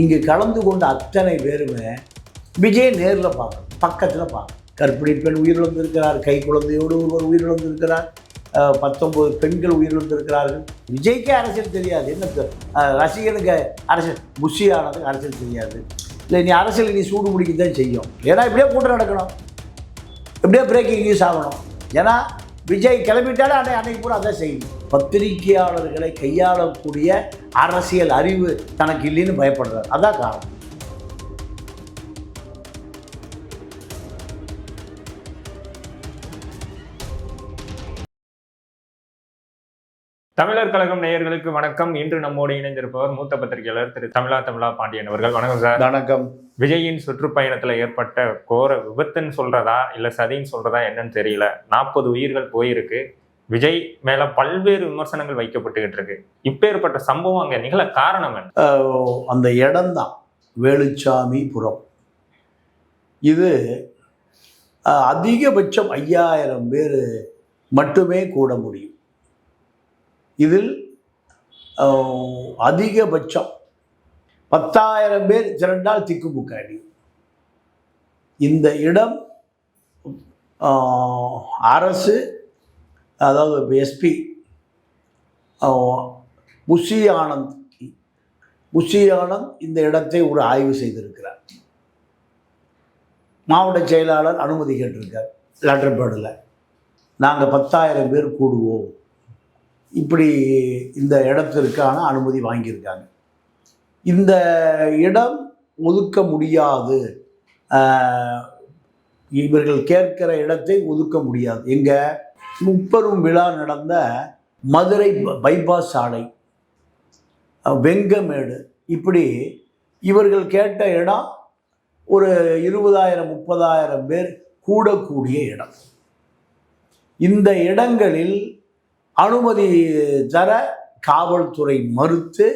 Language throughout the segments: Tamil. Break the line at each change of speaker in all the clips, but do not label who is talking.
இங்கு கலந்து கொண்ட அத்தனை பேருமே விஜய் நேரில் பார்க்கணும். பக்கத்தில் பார்க்கணும். கற்பிணி பெண் உயிரிழந்திருக்கிறார் கை குழந்தையோடு ஒருவர் உயிரிழந்திருக்கிறார் பத்தொம்பது பெண்கள் உயிரிழந்திருக்கிறார்கள். விஜய்க்கே அரசியல் தெரியாது. என்ன ரசிகனுக்கு அரசியல் புஷியானதுக்கு அரசியல் தெரியாது. இல்லை நீ அரசியல் நீ சூடு பிடிக்க தான் செய்யும். ஏன்னா இப்படியே கூட்டம் நடக்கணும். இப்படியே பிரேக்கிங் நியூஸ் ஆகணும். ஏன்னா விஜய் கிளம்பிட்டாலே அன்னை அன்னைக்கு பூரா அதான் செய்யணும் பத்திரிகையாளர்களை கையாளக்கூடிய அரசியல் அறிவு தனக்கு இல்லைன்னு பயப்படுறார். அதான் காரணம்.
தமிழர் கழகம் நேயர்களுக்கு வணக்கம். இன்று நம்மோடு இணைந்திருப்பவர் மூத்த பத்திரிகையாளர் திரு தமிழா தமிழா பாண்டியன் அவர்கள். வணக்கம் சார்.
வணக்கம்.
விஜயின் சுற்றுப்பயணத்துல ஏற்பட்ட கோர விபத்துன்னு சொல்றதா இல்ல சதின்னு சொல்றதா என்னன்னு தெரியல. நாற்பது உயிர்கள் போயிருக்கு. விஜய் மேல பல்வேறு விமர்சனங்கள் வைக்கப்பட்டுக்கிட்டு இருக்கு. இப்பேற்பட்ட சம்பவம் அங்க நிகழ காரணம் என்ன?
அந்த இடம்தான். வேலுச்சாமி புறம் இது அதிகபட்சம் ஐயாயிரம் பேர் மட்டுமே கூட முடியும். இதில் அதிகபட்சம் பத்தாயிரம் பேர் திரண்டால் திக்குமுக்காடி. இந்த இடம் அரசு அதாவது எஸ்பி புஷி ஆனந்த் புஷி ஆனந்த் இந்த இடத்தை ஒரு ஆய்வு செய்திருக்கிறார். மாவட்ட செயலாளர் அனுமதி கேட்டிருக்கார் லெட்டர் நாங்கள் பத்தாயிரம் பேர் கூடுவோம். இப்படி இந்த இடத்திற்கான அனுமதி வாங்கியிருக்காங்க. இந்த இடம் ஒதுக்க முடியாது. இவர்கள் கேட்கிற இடத்தை ஒதுக்க முடியாது. எங்கள் முப்பெரும் விழா நடந்த மதுரை பைபாஸ் சாலை வெங்கமேடு. இப்படி இவர்கள் கேட்ட இடம் ஒரு இருபதாயிரம் முப்பதாயிரம் பேர் கூடக்கூடிய இடம். இந்த இடங்களில் அனுமதி தர காவல்துறை மறுத்து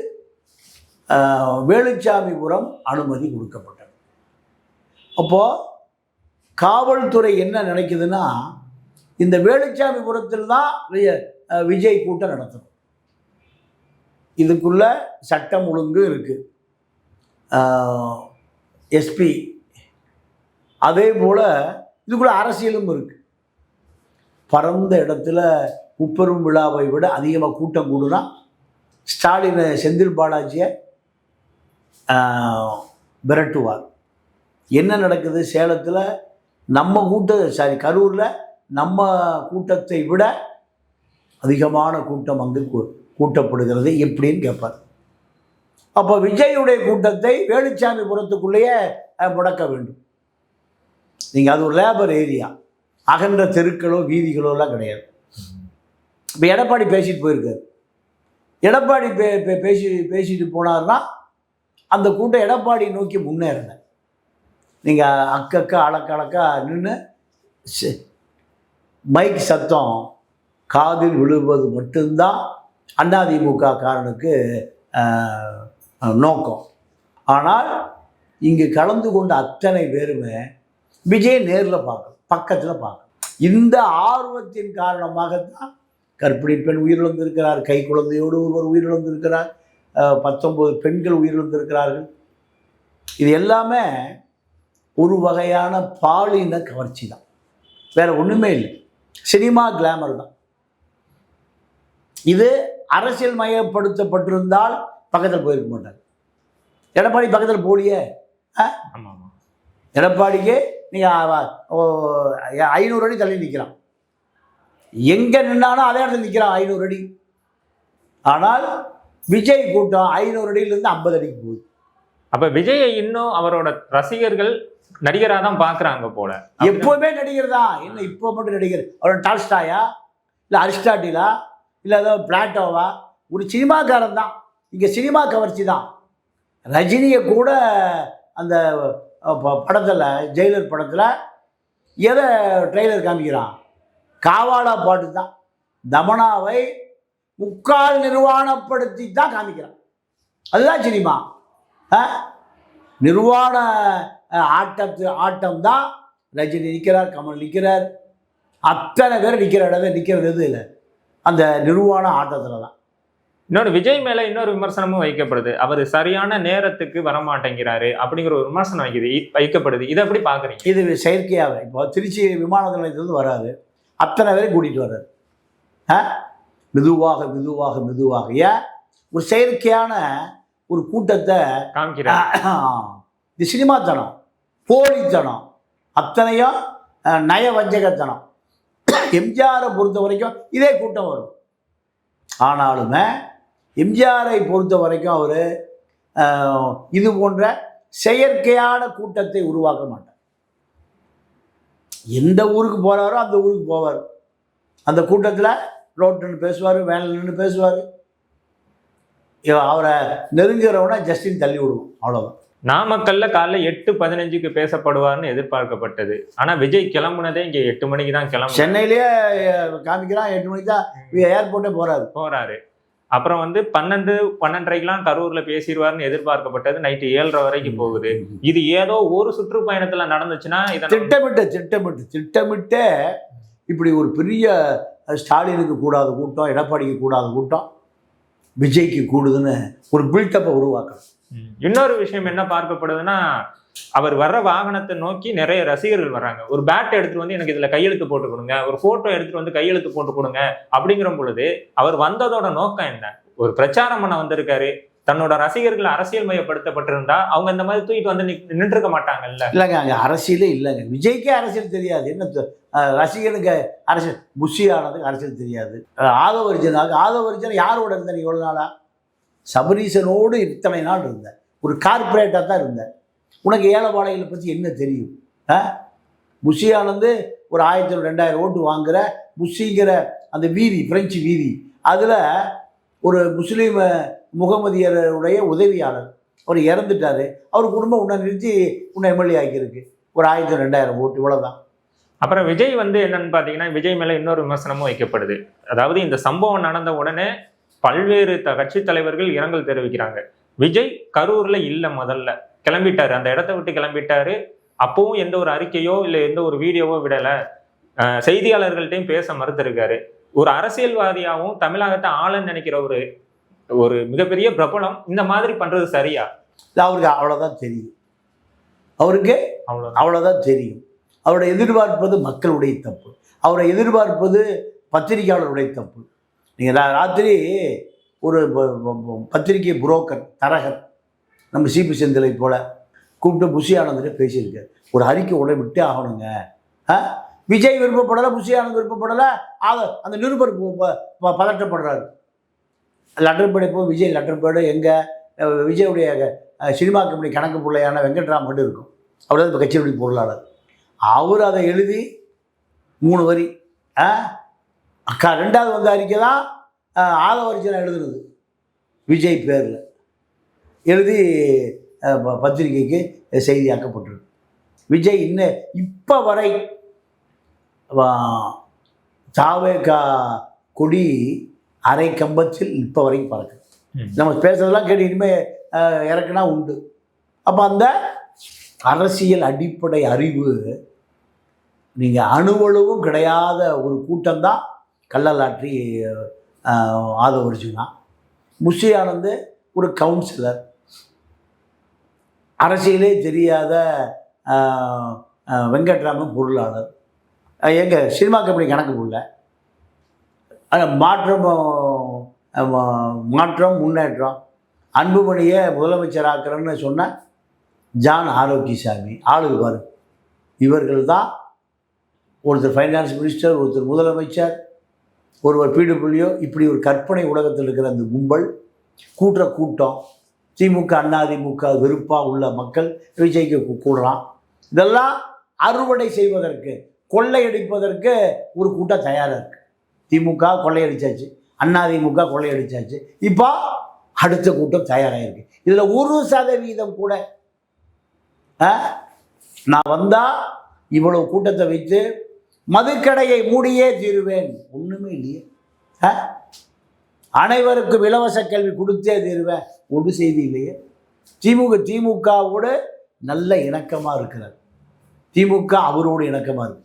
வேலுச்சாமிபுரம் அனுமதி கொடுக்கப்பட்டது. அப்போது காவல்துறை என்ன நினைக்குதுன்னா இந்த வேலுச்சாமிபுரத்தில் தான் விஜய் கூட்டம் நடத்தணும். இதுக்குள்ள சட்டம் ஒழுங்கு இருக்குது எஸ்பி அதே போல் இதுக்குள்ள அரசியலும் இருக்குது பரந்த இடத்துல உப்பெரும் விழாவை விட அதிகமாக கூட்டம் கூடுனா ஸ்டாலின் செந்தில் பாலாஜியை விரட்டுவார். என்ன நடக்குது? சேலத்தில் நம்ம கூட்ட சாரி கரூரில் நம்ம கூட்டத்தை விட அதிகமான கூட்டம் அங்கு கூ- கூட்டப்படுகிறது எப்படின்னு கேட்பார் அப்போ விஜயுடைய கூட்டத்தை வேலுச்சாமி புறத்துக்குள்ளேயே முடக்க வேண்டும். நீங்கள் அது ஒரு லேபர் ஏரியா அகன்ற தெருக்களோ வீதிகளோ எல்லாம் கிடையாது. இப்போ எடப்பாடி பேசிட்டு போயிருக்காரு. எடப்பாடி பே பே- பேசி பேசிட்டு போனார்னா அந்த கூட்டம் எடப்பாடி நோக்கி முன்னேறின நீங்கள் அக்கக்க அலக்கலக்கா நின்று மைக் சத்தம் காதில் விழுவது மட்டும்தான் அதிமுக காரனுக்கு நோக்கம். ஆனால் இங்கு கலந்து கொண்ட அத்தனை பேருமே விஜய் நேரில் பார்க்கணும் பக்கத்தில் பார்க்கணும். இந்த ஆர்வத்தின் காரணமாகத்தான் கற்பிணி பெண் உயிரிழந்திருக்கிறார் கை குழந்தையோடு ஒருவர் உயிரிழந்திருக்கிறார் பத்தொன்பது பெண்கள் உயிரிழந்திருக்கிறார்கள். இது எல்லாமே ஒரு வகையான பாலின கவர்ச்சி தான் வேற ஒன்றுமே இல்லை. சினிமா கிளாமர் தான். இது அரசியல் மயப்படுத்தப்பட்டிருந்தால் பக்கத்தில் போயிருக்க மாட்டார். எடப்பாடி பக்கத்தில் போலியே. எடப்பாடிக்கு நீங்கள் ஐநூறு அடி தள்ளி நிற்கிறான் எங்கே நின்னாலும் அதே இடத்துல நிற்கிறான் ஐநூறு அடி. ஆனால் விஜய் கூட்டம் ஐநூறு அடியிலேருந்து ஐம்பது அடிக்கு போகுது.
அப்ப விஜயை இன்னும் அவரோட ரசிகர்கள் நடிகரா தான் பாக்குறாங்க போல.
எப்போவுமே நடிகர் தான் என்ன இப்போ மட்டும் நடிகர்? அவர் டால்ஸ்டாயா? இல்லை அரிஸ்டாட்டிலா? இல்லை ஏதோ பிளாட்டோவா? ஒரு சினிமாக்காரன் தான் இங்கே சினிமா கவர்ச்சி தான் ரஜினியை கூட அந்த படத்தில் ஜெயிலர் படத்தில் எதை ட்ரெய்லர் காமிக்கிறான்? காவாடா பாட்டு தான் தமனாவை முக்கால் நிர்வாணப்படுத்தி தான் காமிக்கிறான். அதுதான் சினிமா. ஆ? நிர்வாண ஆட்டத்து ஆட்டம் தான் ரஜினி நிற்கிறார் கமல் நிற்கிறார். அத்தனை பேர் நிற்கிற இடத்துல நிற்கிறது எது இல்லை. அந்த நிர்வாண ஆட்டத்தில் தான்
இன்னொரு விஜய் மேல இன்னொரு விமர்சனமும் வைக்கப்படுது. அவர் சரியான நேரத்துக்கு வரமாட்டேங்கிறாரு அப்படிங்கிற ஒரு விமர்சனம் வைக்குது. வைக்கப்படுது. இதை எப்படி பாக்குறீங்க?
இது செயற்கையாக இப்போ திருச்சி விமான நிலையத்திலிருந்து வராது அத்தனை பேரையும் கூட்டிகிட்டு வர்றாரு. மெதுவாக மெதுவாக மெதுவாக. ஏன்? ஒரு செயற்கையான ஒரு கூட்டத்தை
காமிக்கிறாரு.
இது சினிமாத்தனம். போலித்தனம் அத்தனையும் நயவஞ்சகத்தனம் எம்ஜிஆரை பொறுத்த வரைக்கும் இதே கூட்டம் வரும். ஆனாலுமே எம்ஜிஆரை பொறுத்த வரைக்கும் அவர் இது போன்ற செயற்கையான கூட்டத்தை உருவாக்க மாட்டார். எந்த ஊருக்கு போகிறாரோ அந்த ஊருக்கு போவார். அந்த கூட்டத்தில் ரோட்டு நின்று பேசுவார் வேனில் நின்று பேசுவார். அவரை நெருங்குறவனை ஜஸ்டின் தள்ளி விடுவோம் அவ்வளோதான்
நாமக்கல்ல காலைல எட்டு பதினஞ்சுக்கு பேசப்படுவார்னு எதிர்பார்க்கப்பட்டது. ஆனா விஜய் கிளம்புனதே இங்க எட்டு மணிக்கு தான் கிளம்பு
சென்னையிலேயே காமிக்கிறான் எட்டு மணிக்கு தான் ஏர்போர்ட்டே போகிறாரு
போறாரு. அப்புறம் வந்து பன்னெண்டு பன்னெண்டரைக்கெல்லாம் கரூர்ல பேசிடுவார்னு எதிர்பார்க்கப்பட்டது. நைட்டு ஏழரை வரைக்கும் போகுது. இது ஏதோ ஒரு சுற்றுப்பயணத்துல நடந்துச்சுன்னா இதை
திட்டமிட்டு திட்டமிட்டு திட்டமிட்டே இப்படி ஒரு பெரிய ஸ்டாலினுக்கு கூடாத கூட்டம் எடப்பாடிக்கு கூடாத கூட்டம் விஜய்க்கு கூடுதுன்னு ஒரு பில்டப்பை உருவாக்கணும்.
இன்னொரு விஷயம் என்ன பார்க்கப்படுதுன்னா அவர் வர்ற வாகனத்தை நோக்கி நிறைய ரசிகர்கள் வர்றாங்க. ஒரு பேட் எடுத்துட்டு வந்து எனக்கு இதுல கையெழுத்து போட்டு கொடுங்க ஒரு போட்டோ எடுத்துட்டு வந்து கையெழுத்து போட்டு கொடுங்க அப்படிங்கிற பொழுது அவர் வந்ததோட நோக்கம் என்ன? ஒரு பிரச்சாரம் பண்ண வந்திருக்காரு. தன்னோட ரசிகர்கள் அரசியல் மையப்படுத்தப்பட்டிருந்தா அவங்க இந்த மாதிரி தூக்கிட்டு வந்து நின்று இருக்க மாட்டாங்கல்ல.
இல்லைங்க அங்கே அரசியலே இல்லைங்க. விஜய்க்கே அரசியல் தெரியாது. என்ன ரசிகனுக்கு அரசியல் புஷி ஆனதுக்கு அரசியல் தெரியாது. ஆதவ ஒரிஜினாவுக்கு ஆதவ ஒரிஜினல் யாரோட இருந்தார் இவ்வளோ நாளாக நாளா? சபரீசனோடு இத்தனை நாள் இருந்தேன் ஒரு கார்பரேட்டாக தான் இருந்தேன் உனக்கு ஏழைப்பாளைகளை பற்றி என்ன தெரியும்? ஆ? புஷி ஒரு ஆயிரத்தி ரெண்டாயிரம் ஓட்டு வாங்குகிற புஷிங்கிற அந்த வீதி பிரெஞ்சு வீதி அதில் ஒரு முஸ்லீம் முகமதியருடைய உதவியாளர் அவர் இறந்துட்டார். அவர் குடும்பம் உன்னை நிறுத்தி உன்னை எம்எல்ஏ ஆக்கியிருக்கு. ஒரு ஆயிரத்தி ரெண்டாயிரம் ஓட்டு இவ்வளோதான்
அப்புறம் விஜய் வந்து என்னன்னு பார்த்தீங்கன்னா விஜய் மேலே இன்னொரு விமர்சனமும் வைக்கப்படுது. அதாவது இந்த சம்பவம் நடந்த உடனே பல்வேறு த கட்சி தலைவர்கள் இரங்கல் தெரிவிக்கிறாங்க. விஜய் கரூர்ல இல்ல முதல்ல. கிளம்பிட்டாரு. அந்த இடத்த விட்டு கிளம்பிட்டாரு. அப்பவும் எந்த ஒரு அறிக்கையோ இல்ல எந்த ஒரு வீடியோவோ விடல. செய்தியாளர்கள்ட்டையும் பேச மறுத்திருக்காரு. ஒரு அரசியல்வாதியாவும் தமிழகத்தை ஆளுன்னு நினைக்கிற ஒரு ஒரு மிகப்பெரிய பிரபலம் இந்த மாதிரி பண்றது சரியா?
அவருக்கு அவ்வளோதான் தெரியும். அவருக்கு
அவ்வளவுதான்.
அவ்வளோதான் தெரியும். அவரை எதிர்பார்ப்பது மக்களுடைய தப்பு. அவரை எதிர்பார்ப்பது பத்திரிகையாளருடைய தப்பு. நீங்கள் ராத்திரி ஒரு பத்திரிகை புரோக்கர் தரகர் நம்ம சிபி செந்திலை போல் கூப்பிட்டு புஷி ஆனந்திட்ட பேசியிருக்காரு ஒரு அறிக்கை உடனே விட்டே ஆகணுங்க. ஆ? விஜய் விருப்பப்படலை புஷி ஆனந்த் விருப்பப்படலை ஆக அந்த நிருபர் பதற்றப்படுறாரு லெட்டர் படைப்போம் விஜய் லெட்டர் பேடு எங்கே விஜயுடைய சினிமா கம்பெனி கணக்கு பிள்ளையான வெங்கட்ராம் மட்டும் இருக்கும். அவர் தான் இப்போ கட்சியுடைய பொருளாளர். அவர் அதை எழுதி மூணு வரி. ஆ? அக்கா ரெண்டாவது வந்த அறிக்கை தான் ஆதவரிச்சனை எழுதுனது. விஜய் பேரில். எழுதி பத்திரிகைக்கு செய்தியாக்கப்பட்டிருக்கு. விஜய் இன்னும் இப்போ வரை தாவேகா கொடி அரை கம்பத்தில் இப்போ வரைக்கும் பறக்குது.
ம்.
நம்ம பேசுறதெல்லாம் கேட்டு இனிமேல் இறக்குனா உண்டு. அப்போ அந்த அரசியல் அடிப்படை அறிவு நீங்கள் அணுவளவும் கிடையாத ஒரு கூட்டம்தான் கள்ளலாற்றி ஆதவரிச்சுனா முஷி ஆனந்து ஒரு கவுன்சிலர் அரசியலே தெரியாத வெங்கட்ராமன் பொருளாளர். எங்கள் சினிமா கம்பெனி கணக்கு போடல. மாற்றம் மாற்றம் முன்னேற்றம். அன்புமணியை முதலமைச்சர் முதலமைச்சராக்குறேன்னு சொன்ன ஜான் ஆரோக்கியசாமி. ஆளுவார் இவர்கள் தான் ஒருத்தர் ஃபைனான்ஸ் மினிஸ்டர் ஒருத்தர் முதலமைச்சர் ஒருவர் பீடுபுள்ளியோ இப்படி ஒரு கற்பனை உலகத்தில் இருக்கிற அந்த கும்பல் கூட்டுற கூட்டம் திமுக அதிமுக வெறுப்பாக உள்ள மக்கள் விஜய்க்கு கூ- இதெல்லாம் அறுவடை செய்வதற்கு கொள்ளையடிப்பதற்கு ஒரு கூட்டம் தயாராக இருக்கு. திமுக கொள்ளையடிச்சாச்சு அதிமுக கொள்ளையடிச்சாச்சு இப்போ அடுத்த கூட்டம் தயாராகிருக்கு இதில் ஒரு சதவீதம் கூட ஆ, நான் வந்தால் இவ்வளவு கூட்டத்தை வைத்து மதுக்கடையை மூடியே தீருவேன். ஒன்றுமே இல்லையே. ஆ? அனைவருக்கும் இலவச கல்வி கொடுத்தே தீருவேன். ஒரு செய்தி இல்லையே. திமுக திமுகவோடு நல்ல இணக்கமாக இருக்கிறார். திமுக அவரோடு இணக்கமாக இருக்கு.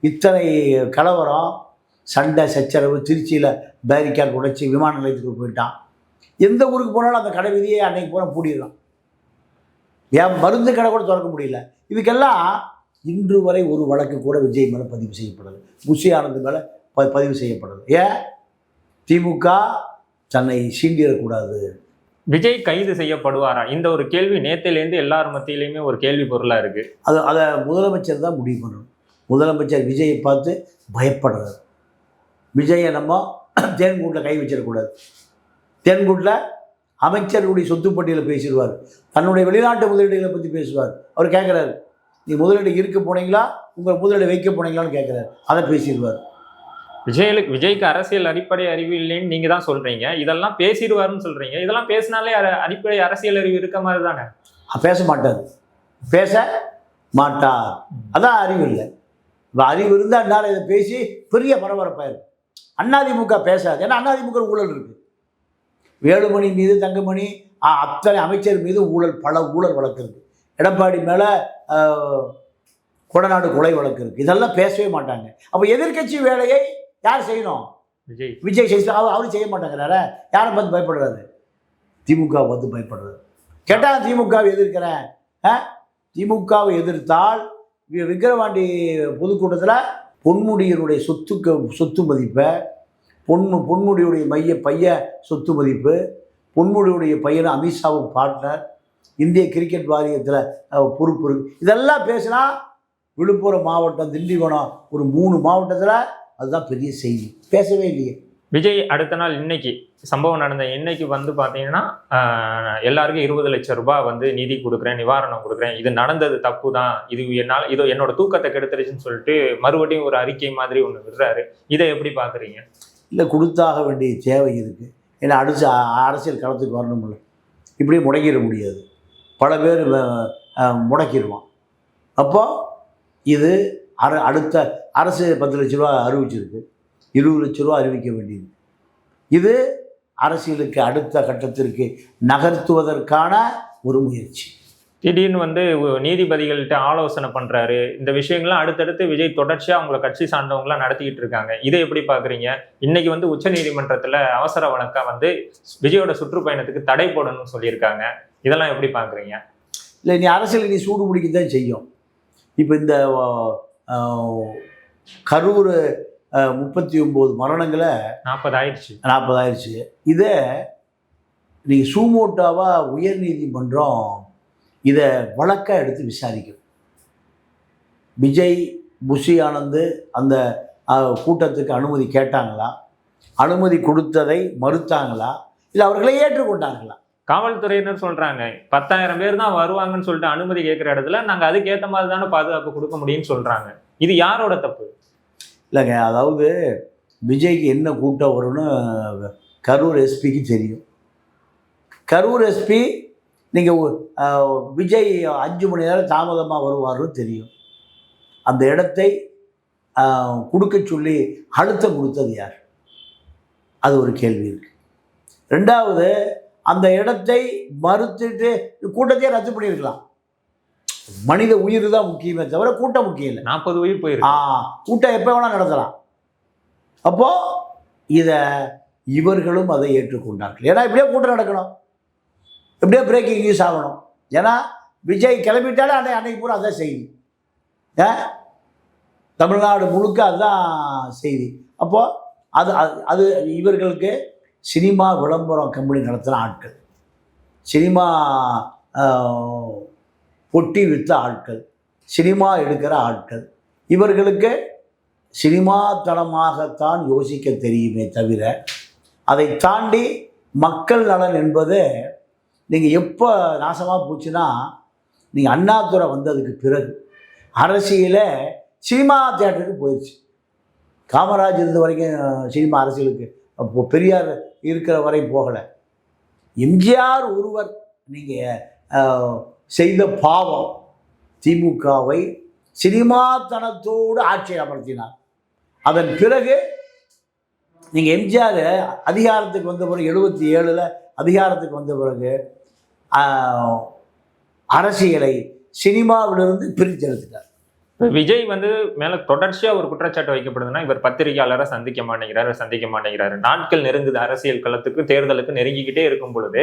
இத்தனை கலவரம் சண்டை சச்சரவு திருச்சியில் பேரிக்கார் உடைச்சி விமான நிலையத்துக்கு போயிட்டான். எந்த ஊருக்கு போனாலும் அந்த கடை விதியை அன்னைக்கு பூரா பூடிடலாம் ஏன் மருந்து கடை கூட திறக்க முடியல. இதுக்கெல்லாம் இன்று வரை ஒரு வழக்கு கூட விஜய் மேலே பதிவு செய்யப்படலை. புஷி ஆனந்த் மேலே ப பதிவு செய்யப்படலை. ஏன்? திமுக தன்னை சீண்டிடக்கூடாது.
விஜய் கைது செய்யப்படுவாரா? இந்த ஒரு கேள்வி நேத்திலேருந்து எல்லார் மத்தியிலையுமே ஒரு கேள்வி பொருளா இருக்கு.
அது அதை முதலமைச்சர் தான் முடிவு பண்ணணும். முதலமைச்சர் விஜயை பார்த்து பயப்படுறாரு. விஜயை நம்ம தேன்கூட்டில் கை வச்சிடக்கூடாது. தேன்கூட்டில் அமைச்சர்களுடைய சொத்து பட்டியலை பேசிடுவார். தன்னுடைய வெளிநாட்டு முதலீடுகளை பற்றி பேசுவார். அவர் கேட்குறாரு நீ முதலீடு இருக்க போனீங்களா? உங்கள் முதலீடு வைக்க போனீங்களான்னு கேட்குறாரு. அதை பேசிடுவார்.
விஜய்க்கு விஜய்க்கு அரசியல் அடிப்படை அறிவு இல்லைன்னு நீங்க தான் சொல்றீங்க. இதெல்லாம் பேசிடுவாருன்னு சொல்றீங்க. இதெல்லாம் பேசினாலே அடிப்படை அரசியல் அறிவு இருக்க மாதிரி தானே?
பேச மாட்டார். பேச மாட்டார். அதான் அறிவு இல்லை. இப்போ அறிவு இருந்தால் என்னால் இதை பேசி பெரிய பரபரப்பாக இருக்கும் அதிமுக பேசாது. ஏன்னா அதிமுக ஊழல் இருக்குது வேலுமணி மீது தங்கமணி அத்தனை அமைச்சர் மீது ஊழல் பல ஊழல் வழக்கு எடப்பாடி மேலே கொடநாடு கொலை வழக்கு இருக்குது இதெல்லாம் பேசவே மாட்டாங்க. அப்போ எதிர்க்கட்சி வேலையை யார் செய்யணும்?
விஜய்.
விஜய் செய்ய அவர் அவரும் செய்ய மாட்டேங்கிறார. யாரை பார்த்து பயப்படுறாரு? திமுக பார்த்து பயப்படுறாரு. கேட்டால் திமுகவை எதிர்க்கிறேன். ஆ? திமுகவை எதிர்த்தால் விக்கிரவாண்டி பொதுக்கூட்டத்தில் பொன்முடியினுடைய சொத்துக்கு சொத்து மதிப்பை பொன்மு பொன்முடியுடைய மைய பைய சொத்து மதிப்பு பொன்முடியுடைய பையன் அமித்ஷாவும் பார்ட்னர் இந்திய கிரிக்கெட் வாரியத்தில் பொறுப்பு இருக்கு. இதெல்லாம் பேசினா விழுப்புரம் மாவட்டம் திண்டிவனம் ஒரு மூணு மாவட்டத்தில் அதுதான் பெரிய செய்தி. பேசவே இல்லையே.
விஜய் அடுத்த நாள் இன்னைக்கு சம்பவம் நடந்த இன்னைக்கு வந்து பாத்தீங்கன்னா ஆஹ், எல்லாருக்கும் இருபது லட்சம் ரூபாய் வந்து நிதி கொடுக்குறேன் நிவாரணம் கொடுக்குறேன். இது நடந்தது தப்பு தான் இது என்னால் இது என்னோட தூக்கத்தை கெடுத்துருச்சுன்னு சொல்லிட்டு மறுபடியும் ஒரு அறிக்கை மாதிரி ஒன்று விடுறாரு. இதை எப்படி பாக்குறீங்க?
இல்லை கொடுத்தாக வேண்டிய தேவை இருக்குது ஏன்னா அடுத்து அரசியல் களத்துக்கு வரணும்ல. இப்படியே முடங்கிட முடியாது. பல பேர் வ- முடக்கிடுவான் அப்போ இது அர அடுத்த அரசு பத்து லட்ச ரூபா அறிவிச்சிருக்கு. இருபது லட்ச ரூபா அறிவிக்க வேண்டியது. இது அரசியலுக்கு அடுத்த கட்டத்திற்கு நகர்த்துவதற்கான ஒரு முயற்சி.
திடீர்னு வந்து நீதிபதிகள்கிட்ட ஆலோசனை பண்ணுறாரு இந்த விஷயங்கள்லாம் அடுத்தடுத்து விஜய் தொடர்ச்சியாக அவங்கள கட்சி சார்ந்தவங்களாம் நடத்திக்கிட்டு இருக்காங்க. இதை எப்படி பார்க்குறீங்க இன்னைக்கு வந்து உச்சநீதிமன்றத்தில் அவசர வழக்கம் வந்து விஜயோட சுற்றுப்பயணத்துக்கு தடை போடணும்னு சொல்லியிருக்காங்க. இதெல்லாம் எப்படி பாக்குறீங்க?
இல்லை நீ அரசியல் நீ சூடு பிடிக்க தான் செய்யும். இப்போ இந்த கரூர் முப்பத்தி ஒம்பது மரணங்களை
நாற்பது ஆயிடுச்சு
நாற்பதாயிருச்சு இதை நீங்கள் சூமோட்டாவாக உயர்நீதிமன்றம் இதை வழக்காக எடுத்து விசாரிக்கும். விஜய் புஷி ஆனந்து அந்த கூட்டத்துக்கு அனுமதி கேட்டாங்களா? அனுமதி கொடுத்ததை மறுத்தாங்களா? இல்லை அவர்களை ஏற்றுக்கொண்டாங்களா
காவல்துறையினர் சொல்றாங்க பத்தாயிரம் பேர் தான் வருவாங்கன்னு சொல்லிட்டு அனுமதி கேட்குற இடத்துல நாங்கள் அதுக்கேற்ற மாதிரி தானே பாதுகாப்பு கொடுக்க முடியும்னு சொல்றாங்க. இது யாரோட தப்பு?
இல்லைங்க அதாவது விஜய்க்கு என்ன கூட்டம் வரும்னு கரூர் எஸ்பிக்கு தெரியும். கரூர் எஸ்பி நீங்கள் விஜய் அஞ்சு மணி நேரம் தாமதமாக வருவாருன்னு தெரியும். அந்த இடத்தை கொடுக்க சொல்லி அழுத்தம் கொடுத்தது யார்? அது ஒரு கேள்வி இருக்குது ரெண்டாவது அந்த இடத்தை மறுத்துட்டு கூட்டத்தையே ரத்து பண்ணியிருக்கலாம். மனித உயிர் தான் முக்கியமே தவிர கூட்டம் முக்கியம் இல்லை.
நாற்பது உயிர்
ஆ
போயிருக்கு
கூட்டம் எப்போ வேணால் நடத்தலாம். அப்போ இதை இவர்களும் அதை ஏற்றுக்கொண்டார்கள். ஏன்னா இப்படியே கூட்டம் நடக்கணும். இப்படியே பிரேக்கிங் நியூஸ் ஆகணும். ஏன்னா விஜய் கிளம்பிட்டாலே அன்னை அன்னைக்கு பூரா அதான் செய்தி. ஏ? தமிழ்நாடு முழுக்க அதுதான் செய்தி. அப்போது அது அது- அது இவர்களுக்கு சினிமா விளம்பரம் கம்பெனி நடத்துகிற ஆட்கள். சினிமா பொட்டி விற்ற ஆட்கள். சினிமா எடுக்கிற ஆட்கள். இவர்களுக்கு சினிமாத்தனமாகத்தான் யோசிக்க தெரியுமே தவிர அதை தாண்டி மக்கள் நலன் என்பது நீங்கள் எப்போ நாசமாக போச்சுன்னா நீங்கள் அண்ணாதுரை வந்ததுக்கு பிறகு. அரசியலே சினிமா தேட்டருக்கு போயிடுச்சு காமராஜ் இருந்த வரைக்கும் சினிமா அரசியலுக்கு அப்போ பெரியார் இருக்கிற வரை போகலை. எம்ஜிஆர் ஒருவர் நீங்கள் செய்த பாவம் திமுகவை சினிமாத்தனத்தோடு ஆட்சி அமர்த்தினார் அதன் பிறகு நீங்கள் எம்ஜிஆர் அதிகாரத்துக்கு வந்த பிறகு எழுபத்தி ஏழில் அதிகாரத்துக்கு வந்த பிறகு அரசியலை சினிமாவிலிருந்து பிரித்தெடுத்துட்டார்.
விஜய் வந்து மேல தொடர்ச்சியா ஒரு குற்றச்சாட்டு வைக்கப்படுதுன்னா இவர் பத்திரிகையாளரை சந்திக்க மாட்டேங்கிறாரு சந்திக்க மாட்டேங்கிறாரு. நாட்கள் நெருங்குது. அரசியல் களத்துக்கு தேர்தலுக்கு நெருங்கிக்கிட்டே இருக்கும் பொழுது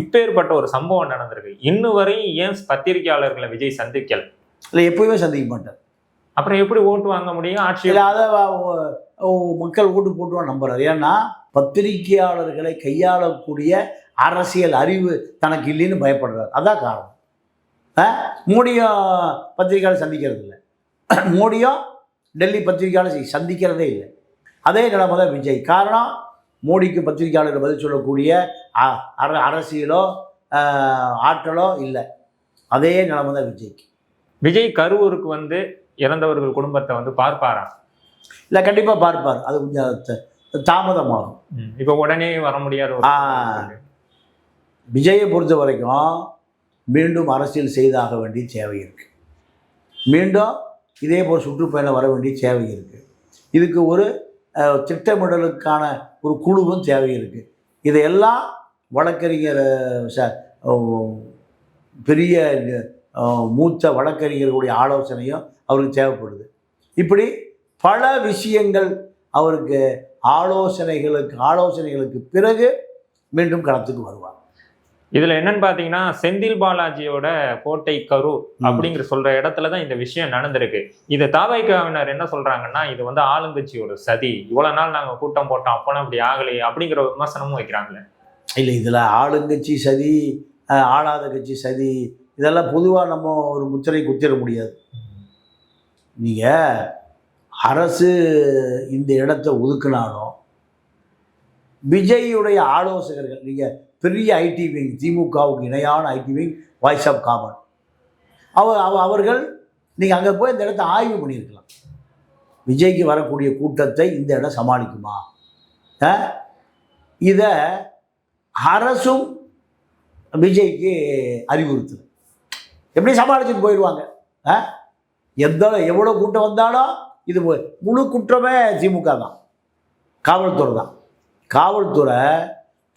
இப்பேற்பட்ட ஒரு சம்பவம் நடந்திருக்கு. இன்னும் வரையும் ஏன் பத்திரிகையாளர்களை விஜய் சந்திக்கல?
இல்லை எப்பயுமே சந்திக்க மாட்டார்.
அப்புறம் எப்படி ஓட்டு வாங்க முடியும்? ஆட்சி
இல்லை அதை மக்கள் ஓட்டு போட்டுவான் நம்புறாரு. ஏன்னா பத்திரிகையாளர்களை கையாளக்கூடிய அரசியல் அறிவு தனக்கு இல்லைன்னு பயப்படுறாரு. அதான் காரணம்? மோடியும் பத்திரிகையாளர் சந்திக்கிறது இல்லை மோடியும் டெல்லி பத்திரிகையாளர் சந்திக்கிறதே இல்லை. அதே நிலைமை தான் விஜய். காரணம் மோடிக்கு பத்திரிகையாளர்கள் பதில் சொல்லக்கூடிய அரசியலோ ஆற்றலோ இல்லை. அதே நிலைமை தான் விஜய்க்கு.
விஜய் கரூருக்கு வந்து இறந்தவர்கள் குடும்பத்தை வந்து பார்ப்பாராம்
இல்லை கண்டிப்பாக பார்ப்பார். அது கொஞ்சம் தாமதமாகும்.
இப்ப உடனே வர முடியாத.
விஜயை பொறுத்த வரைக்கும் மீண்டும் அரசியல் செய்தாக வேண்டிய தேவை இருக்குது மீண்டும் இதே போல் சுற்றுப்பயணம் வர வேண்டிய தேவை இருக்குது இதுக்கு ஒரு திட்டமிடலுக்கான ஒரு குழுவும் தேவை இருக்குது இதையெல்லாம் வழக்கறிஞர் ச- பெரிய மூத்த வழக்கறிஞர்களுடைய ஆலோசனையும் அவருக்கு தேவைப்படுது. இப்படி பல விஷயங்கள் அவருக்கு ஆலோசனைகளுக்கு ஆலோசனைகளுக்கு பிறகு மீண்டும் களத்துக்கு வருவார்.
இதுல என்னன்னு பாத்தீங்கன்னா செந்தில் பாலாஜியோட கோட்டை கரூர் அப்படிங்கிற சொல்ற இடத்துல தான் இந்த விஷயம் நடந்திருக்கு. இது தாவைக்காவினர் என்ன சொல்றாங்கன்னா இது வந்து ஆளுங்கட்சியோட சதி. இவ்வளவு நாள் நாங்க கூட்டம் போட்டோம் அப்போலாம் இப்படி ஆகலையே அப்படிங்கிற விமர்சனமும் வைக்கிறாங்களே.
இல்லை இதில் ஆளுங்கட்சி சதி ஆளாத கட்சி சதி இதெல்லாம் பொதுவாக நம்ம ஒரு முத்திரை குத்திட முடியாது. நீங்கள் அரசு இந்த இடத்த ஒதுக்குனாலும் விஜயுடைய ஆலோசகர்கள் நீங்கள் பெரிய ஐடி விங் திமுகவுக்கு இணையான IT wing voice of common அவர் அவ- அவர்கள் நீங்கள் அங்கே போய் இந்த இடத்த ஆய்வு பண்ணியிருக்கலாம். விஜய்க்கு வரக்கூடிய கூட்டத்தை இந்த இடம் சமாளிக்குமா? இதை அரசும் விஜய்க்கு அறிவுறுத்தல். எப்படி சமாளிச்சுட்டு போயிடுவாங்க ஆ? எந்த எவ்வளோ கூட்டம் வந்தாலும் இது முழு குற்றமே திமுக தான். காவல்துறை தான். காவல்துறை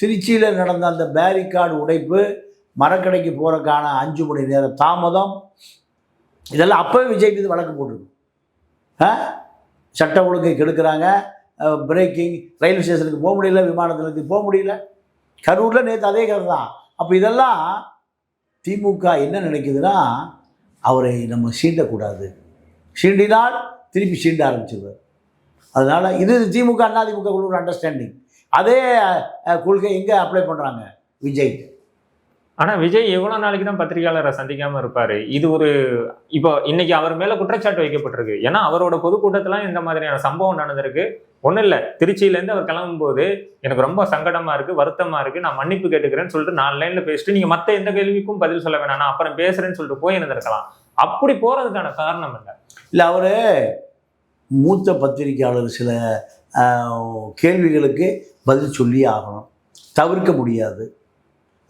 திருச்சியில் நடந்த அந்த பேரிகார்டு உடைப்பு மரக்கடைக்கு போகிறக்கான அஞ்சு மணி நேர தாமதம் இதெல்லாம் அப்போவே விஜய் மீது வழக்கு போட்டிருக்கும் ஆ? சட்ட ஒழுங்கை கெடுக்கிறாங்க. பிரேக்கிங் ரயில்வே ஸ்டேஷனுக்கு போக முடியல விமானத்துலேருந்து போக முடியல. கரூரில் நேற்று அதே கதை தான். அப்போ இதெல்லாம் திமுக என்ன நினைக்குதுன்னா அவரை நம்ம சீண்டக்கூடாது. சீண்டினால் திருப்பி சீண்ட ஆரம்பிச்சிருவார். அதனால் இது திமுக அண்ணா திமுக ஒரு அண்டர்ஸ்டாண்டிங் அதே கொள்கை எங்கே அப்ளை பண்ணுறாங்க விஜய்.
ஆனா விஜய் எவ்வளவு நாளைக்கு தான் பத்திரிகையாளரை சந்திக்காம இருப்பாரு? இது ஒரு இப்போ இன்னைக்கு அவர் மேல குற்றச்சாட்டு வைக்கப்பட்டிருக்கு. ஏன்னா அவரோட பொதுக்கூட்டத்துல இந்த மாதிரியான சம்பவம் நடந்திருக்கு. ஒண்ணும் இல்ல. திருச்சியில இருந்து அவர் கிளம்பும்போது எனக்கு ரொம்ப சங்கடமா இருக்கு வருத்தமா இருக்கு. நான் மன்னிப்பு கேட்டுக்கிறேன்னு சொல்லிட்டு நாலு லைன்ல பேசிட்டு நீங்க மத்த எந்த கேள்விக்கும் பதில் சொல்ல வேணாம். நான் அப்புறம் பேசுறேன்னு சொல்லிட்டு போய் இருந்திருக்கலாம். அப்படி போறதுக்கான காரணம் என்ன?
இல்லை அவர் மூத்த பத்திரிகையாளர் சில கேள்விகளுக்கு பதில் சொல்லியே ஆகணும். தவிர்க்க முடியாது.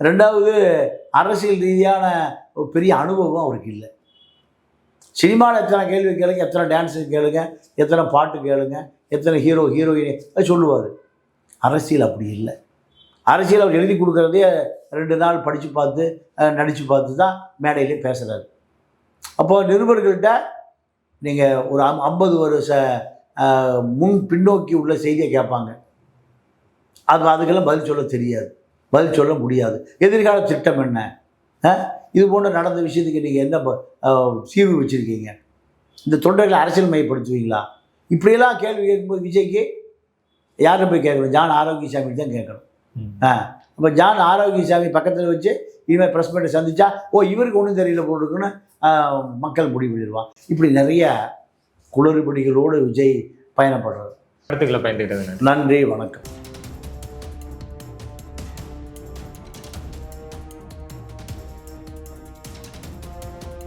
ரெண்டாவது அரசியல் ரீதியான ஒரு பெரிய அனுபவம் அவருக்கு இல்லை. சினிமாவில் எத்தனை கேள்வி கேளுங்க எத்தனை டான்ஸு கேளுங்க எத்தனை பாட்டு கேளுங்க எத்தனை ஹீரோ ஹீரோயின் சொல்லுவார். அரசியல் அப்படி இல்லை. அரசியல் அவர் எழுதி கொடுக்குறதே ரெண்டு நாள் படித்து பார்த்து நடித்து பார்த்து தான் மேடையிலே பேசுகிறாரு அப்போது நிருபர்கள்ட்ட நீங்கள் ஒரு அம் ஐம்பது வருஷ முன் பின்னோக்கி உள்ள செய்தியை கேட்பாங்க. அது அதுக்கெல்லாம் பதில் சொல்ல தெரியாது. பதில் சொல்ல முடியாது. எதிர்கால திட்டம் என்ன? இது போன்ற நடந்த விஷயத்துக்கு நீங்கள் என்ன தீர்வு வச்சுருக்கீங்க? இந்த தொண்டர்களை அரசியல் மையப்படுத்துவீங்களா? இப்படியெல்லாம் கேள்வி கேட்கும்போது விஜய்க்கு யாரை போய் கேட்கணும்? ஜான் ஆரோக்கியசாமி தான் கேட்கணும். ஆ அப்போ ஜான் ஆரோக்கியசாமி பக்கத்தில் வச்சு இனிமேல் ப்ரெஸ் மீட்டை சந்திச்சா ஓ இவருக்கு ஒன்றும் தெரியல போட்டுருக்குன்னு மக்கள் முடிவு பண்ணிடுவான். இப்படி நிறைய குளறுபடிகளோடு விஜய்
பயந்துக்கிட்டது
நன்றி வணக்கம்.